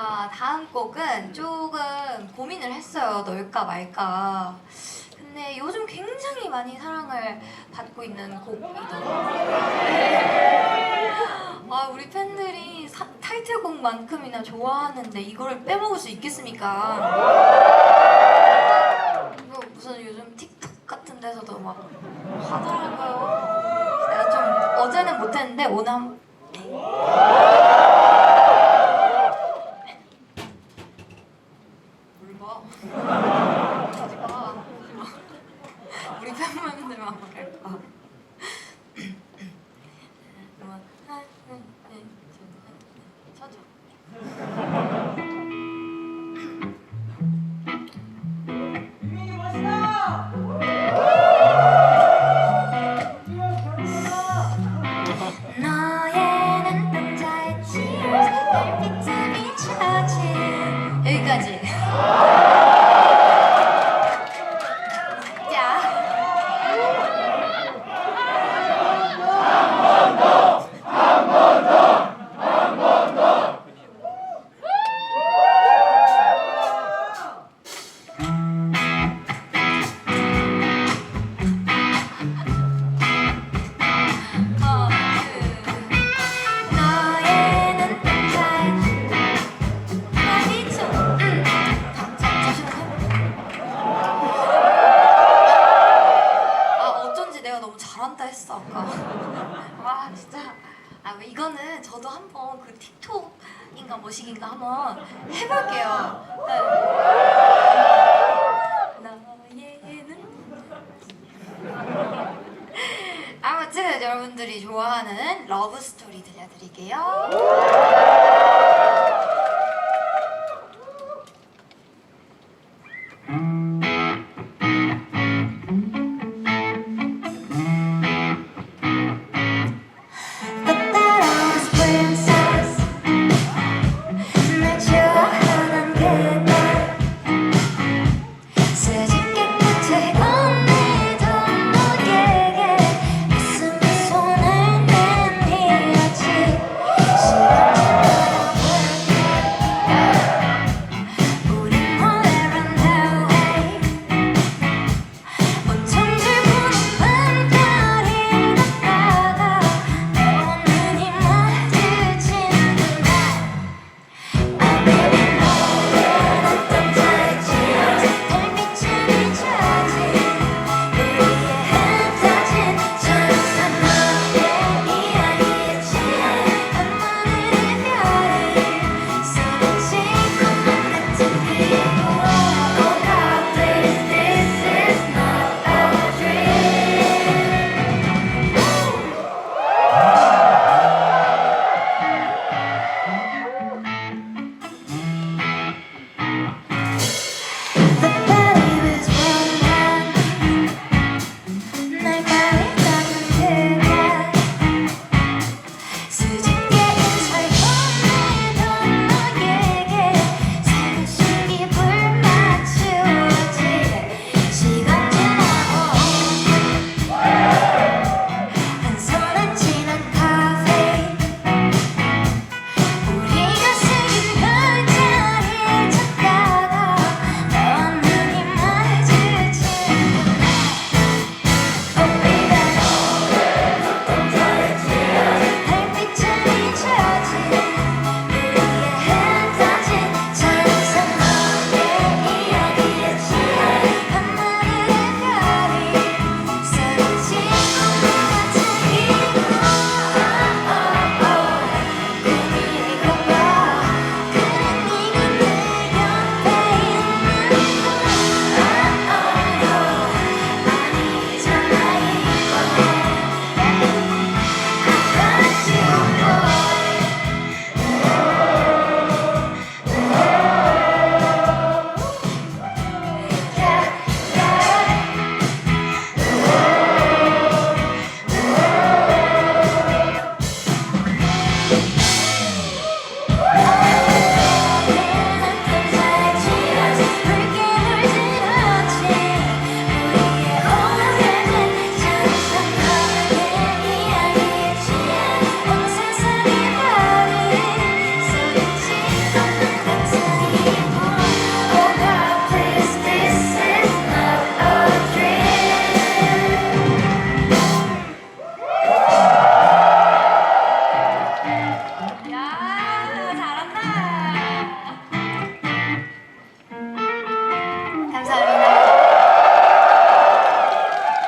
아, 다음 곡은 조금 고민을 했어요. 넣을까 말까. 근데 요즘 굉장히 많이 사랑을 받고 있는 곡이더라고요. 아, 우리 팬들이 사- 타이틀곡만큼이나 좋아하는데 이거를 빼먹을 수 있겠습니까? 이거 무슨 요즘 틱톡 같은 데서도 막 하더라고요. 내가 좀 어제는 못했는데 오늘 한 여기까지. 아 이거는 저도 한번 그 틱톡인가 뭐시긴가 한번 해볼게요. 네. 눈. 아무튼 여러분들이 좋아하는 러브 스토리 들려드릴게요.